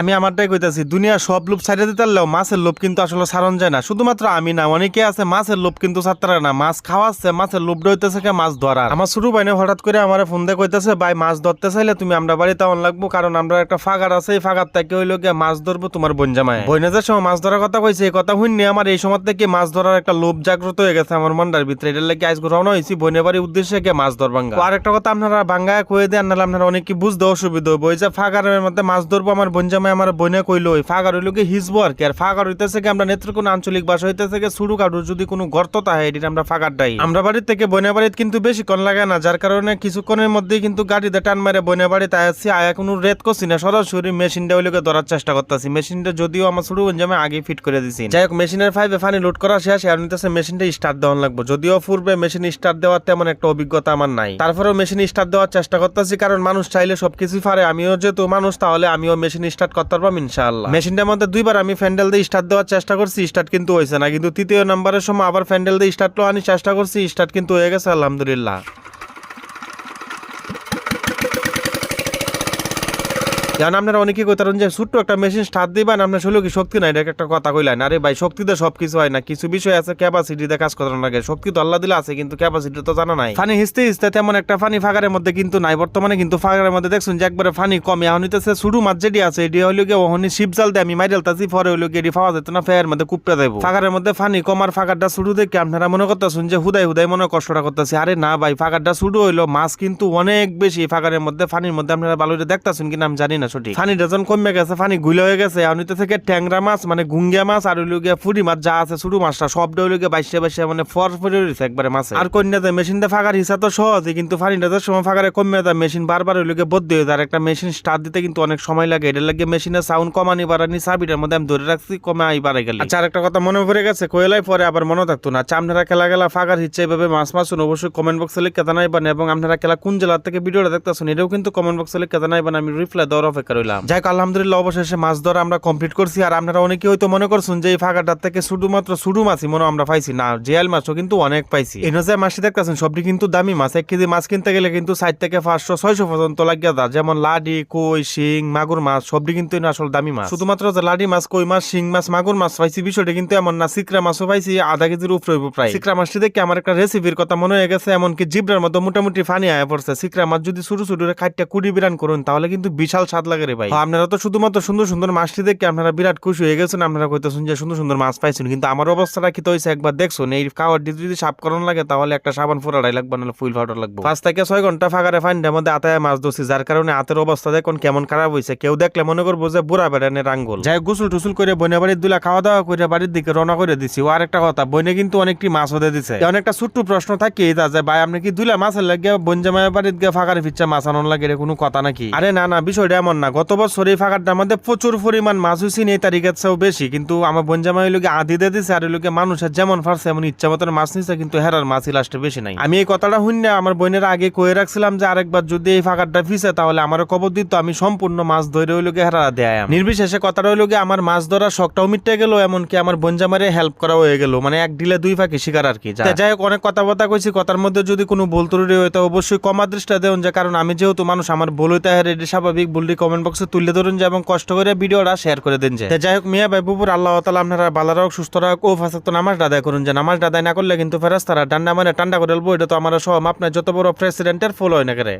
আমি আমারটাই কইতাছি দুনিয়া সব লোভ ছাড়িয়ে দিতে পারলেও মাছের লোভ কিন্তু আসলে সারণ যায় না। শুধুমাত্র আমি না, অনেকে আছে মাছের লোভ কিন্তু ছাত্রা না। মাছ খাওয়াচ্ছে, মাছের লোভ হইতেছে কে মাছ ধরার। আমার শুরু বাইনে হঠাৎ করে আমার ফোন দিয়ে কইতেছে, ভাই, মাছ ধরতে চাইলে তুমি আমরা বাড়িতে অন লাগবো, কারণ আমরা একটা ফাগার আছে, এই ফাগার থেকে হইল গিয়ে মাছ ধরবো তোমার বনজামায় বইনাজের সময় মাছ ধরার কথা কইছে, এই কথা শুননি আমার এই সময় থেকে মাছ ধরার একটা লোভ জাগ্রত হয়ে গেছে আমার মনটার ভিতরে। এটার লাগে আজ রওনা হয়েছি বইনে বাড়ির উদ্দেশ্যে গিয়ে মাছ ধরবাঙ্গা। আর একটা কথা আপনারা বাঙ্গায় কয়ে দেন, নাহলে আপনারা অনেক কি বুঝতে অসুবিধা হইব। ওই যে ফাগারের মধ্যে মাছ ধরবো আমার বনজামায় আমার বইনে কইলো ওই ফাগার হইল কি হিজবো আর কি? আর ফাগার হইতেছে কি আমরা নেত্রকোনা আঞ্চলিক ভাষা হইতেছে কি? সুড়ু কাটু যদি কোনো গর্ত থাকে এটি আমরা ফাগার ডাই। আমরা বাড়ির থেকে বইনে বাড়িতে কিন্তু বেশিক্ষণ লাগে না, যার কারণে কিছুক্ষণের মধ্যেই কিন্তু গাড়িতে টান মারে বইনে বাড়িতে আসছি আয়া কোনো রেত করছি না, সরাসরি মেশিনটা ওইলোকে ধরার চেষ্টা করতেছি। মেশিনটা যদিও আমার শুরু বনজামে আগে ফিট করে দিছি। যাই হোক মেশিনের ফাইভে ফানি লোড করা শেষ আর নিতেছে মেশিনটা স্টার্ট দেওয়ান লাগবে। যদিও পূর্বে মেশিন স্টার্ট দেওয়ার তেমন একটা অভিজ্ঞতা আমার নাই। তারপরেও মেশিন স্টার্ট দেওয়ার চেষ্টা করতেছি, কারণ মানুষ চাইলে সবকিছুই পারে। আমিও যেহেতু মানুষ, তাহলে আমিও মেশিন স্টার্ট করতে পারব ইনশাআল্লাহ। মেশিনটার মধ্যে দুইবার আমি ফ্যান্ডেল দিয়ে স্টার্ট দেওয়ার চেষ্টা করছি স্টার্ট কিন্তু হয়েছে না। কিন্তু তৃতীয় নাম্বারের সময় আবার ফ্যান্ডেল দিয়ে স্টার্ট আনি, চেষ্টা করছি স্টার্ট কিন্তু হয়ে গেছে, আলহামদুলিল্লাহ। জান আপনারা অনেকে কইতারেন যে ছোট্ট একটা মেশিন স্টার্ট দিবেন, আপনার শরীরে কি শক্তি নাই? এটা একটা কথা কইলেন আরে ভাই শক্তিতে সব কিছু হয় না। কিছু বিষয় আছে ক্যাপাসিটিতে কাজ করার লাগে। শক্তি তো আল্লাহ দিলে আছে, কিন্তু ক্যাপাসিটি তো জানা নাই। ফানি হিসতে হিসতে তেমন একটা ফানি ফাগারের মধ্যে কিন্তু নাই। বর্তমানে কিন্তু ফাগারের মধ্যে দেখছেন যে একবারে ফানি কমে। এখন হইতেছে শুরু মাছ যেটি আছে, এটি হইল গিয়ে ওহনি শিবজাল দিয়ে আমি মাইরেল তাছি, পরে হইল গিয়ে এটি পাওয়া যেত না ফেয়ার মধ্যে কুপটা দেবো। ফাগারের মধ্যে ফানি কমার ফাগারটা শুরু দেখে আপনারা মনে করতেছেন যে হুদাই হুদাই মনে কষ্টটা করতেছি। আরে না ভাই, ফাগারটা শুরু হইল, মাছ কিন্তু অনেক বেশি ফাগারের মধ্যে, ফানির মধ্যে আপনারা ভালো দেখতেছেন কিনা আমি জানি না। সঠিক? ফানি ডজন কমে গেছে ফানি গুলে হয়ে গেছে। নিতে থেকে ট্যাংরা মাছ মানে গুঙ্গিয়া মাছ আর হইল গিয়া মাছ যা আছে ছোট মাছটা সবটা হইল গিয়ে বাইশে বাইশে মানে ফর ফরে রয়েছে একবারে মাছ। আর কন্যাতে মেশিনটা ফাঁকার হিসা তো সহজে কিন্তু ফানিটা তো সময় ফাঁকারে কমে যায় মেশিন বারবার হইল গিয়ে বদলে হয়ে যায়। আর একটা মেশিন স্টার্ট দিতে কিন্তু অনেক সময় লাগে। এটার লাগে মেশিনের সাউন্ড কমানি বাড়ানি চাবিটার মধ্যে আমি ধরে রাখছি কমে আই বাড়ে গেলে। আচ্ছা আর একটা কথা মনে পড়ে গেছে কয়লাই পরে আবার মনে থাকতো না। চামনারা খেলা গেলা ফাঁকার হিচ্ছে এভাবে মাছ মাছ অবশ্যই কমেন্ট বক্সে লিখে জানাইবেন এবং আপনারা খেলা কোন জেলার থেকে ভিডিওটা দেখতেছেন এটাও কিন্তু কমেন্ট বক্সে লিখে জানাইবেন আমি রিপ্লাই দেওয়ার অপেক্ষা রইলাম। যাই আলহামদুলিল্লাহ, অবশেষে মাছ ধরা আমরা কমপ্লিট করছি। আর আপনারা অনেকে হয়তো মনে করছেন যে এই ফাঁকাটার থেকে শুধুমাত্র শুধু মাছই মনে আমরা পাইছি। না জিয়াল মাছও কিন্তু অনেক পাইছি। এই যে মাছটি দেখতেছেন, সবটি কিন্তু দামি মাছ। এক কেজি মাছ কিনতে গেলে কিন্তু ষাট থেকে পাঁচশো, ছয়শো পর্যন্ত লাগিয়ে দা যেমন লাডি, কই, শিং, মাগুর মাছ, সবটি কিন্তু এনে আসল দামি মাছ। শুধুমাত্র যে লাডি মাছ, কই মাছ, শিং মাছ, মাগুর মাছ পাইছি, বিষয়টা কিন্তু এমন না। সিকরা মাছও পাইছি, আধা কেজির উপরে প্রায়। সিকরা মাছটি দেখে আমার একটা রেসিপির কথা মনে হয়ে গেছে। এমনকি জিব্রার মতো মোটামুটি ফানি আয়া পড়ছে। সিকরা মাছ যদি ছোট ছোট খাইটা কুড়ি বিরান করুন, তাহলে কিন্তু বিশাল স্বাদ লাগে রে ভাই। আপনারা তো শুধুমাত্র সুন্দর সুন্দর মাছটি দেখে আপনারা বিরাট খুশি হয়ে গেছেন আপনারা কইতেছেন যে সুন্দর সুন্দর মাছ পাইছেন কিন্তু আমার অবস্থাটা কি তো হয়েছে একবার দেখছেন এই খাওয়ার দিয়ে যদি সাপ করানো লাগে তাহলে একটা সাবান ফোড়াটাই লাগবে নাহলে ফুল ফাটার লাগবে। পাঁচ থেকে ছয় ঘণ্টা ফাঁকারে ফাইন্ডের মধ্যে আতায় মাছ ধরছি যার কারণে হাতের অবস্থা দেখুন কেমন খারাপ হয়েছে কেউ দেখলে মনে করব যে বুড়া বেড়ানের আঙ্গুল। যাই গোসল টুসুল করে বনে বাড়ির দুলা খাওয়া দাওয়া করে বাড়ির দিকে রওনা করে দিছি। ও আরেকটা কথা বনে কিন্তু অনেকটি মাছ হতে দিছে। এখন একটা ছোট্ট প্রশ্ন থাকে এই যে ভাই আপনি কি দুলা মাছের লাগে বনজামায় বাড়ির গিয়ে ফাঁকারে ফিচ্ছা মাছ আনন লাগে এটা কোনো কথা নাকি? আরে না না বিষয়টা এমন না। গত বছর এই ফাঁকারটার মধ্যে প্রচুর পরিমাণ মাছ হয়েছে, এই তারিখের চেয়েও বেশি। কিন্তু আমার বনজামাই লোকে আদি দিয়ে দিছে, আর ওই লোকে মানুষের যেমন ফারছে এমন ইচ্ছা মতন মাছ নিছে, কিন্তু হেরার মাছই লাস্টে বেশি নাই। আমি এই কথাটা শুনে আমার বোনের আগে কয়ে রাখছিলাম যে, আরেকবার যদি এই ফাঁকারটা ফিসে, তাহলে আমার খবর দিত, আমি সম্পূর্ণ মাছ ধরে ওই লোকে হেরা দেয় নির্বিশেষে কথাটা হইল গিয়ে আমার মাছ ধরার শখটাও মিটে গেল, এমনকি আমার বনজামারে হেল্প করা হয়ে গেল। মানে এক ডিলে দুই ফাঁকি শিকার আর কি যাই হোক, অনেক কথাবার্তা কইছি, কথার মধ্যে যদি কোনো ভুল ত্রুটি হয়, তো অবশ্যই কমা দৃষ্টা দেন যে, কারণ আমি যেহেতু মানুষ, আমার হয় এটি স্বাভাবিক ভুলটি কমেন্ট বক্সে তুলে ধরুন যে এবং কষ্ট করে ভিডিওটা শেয়ার করে দিন যে। যাই হোক, মিয়া ভাই আল্লাহ তালা আপনারা ভালো রাখ সুস্থ রাখ ও ফাঁসাক্ত নামাজ আদায় করুন যে। নামাজ আদায় না করলে কিন্তু ফেরাস্তারা ডান্ডা মানে টান্ডা করে বলব এটা তো আমার সব আপনার যত বড় প্রেসিডেন্টের ফলো হয় না করে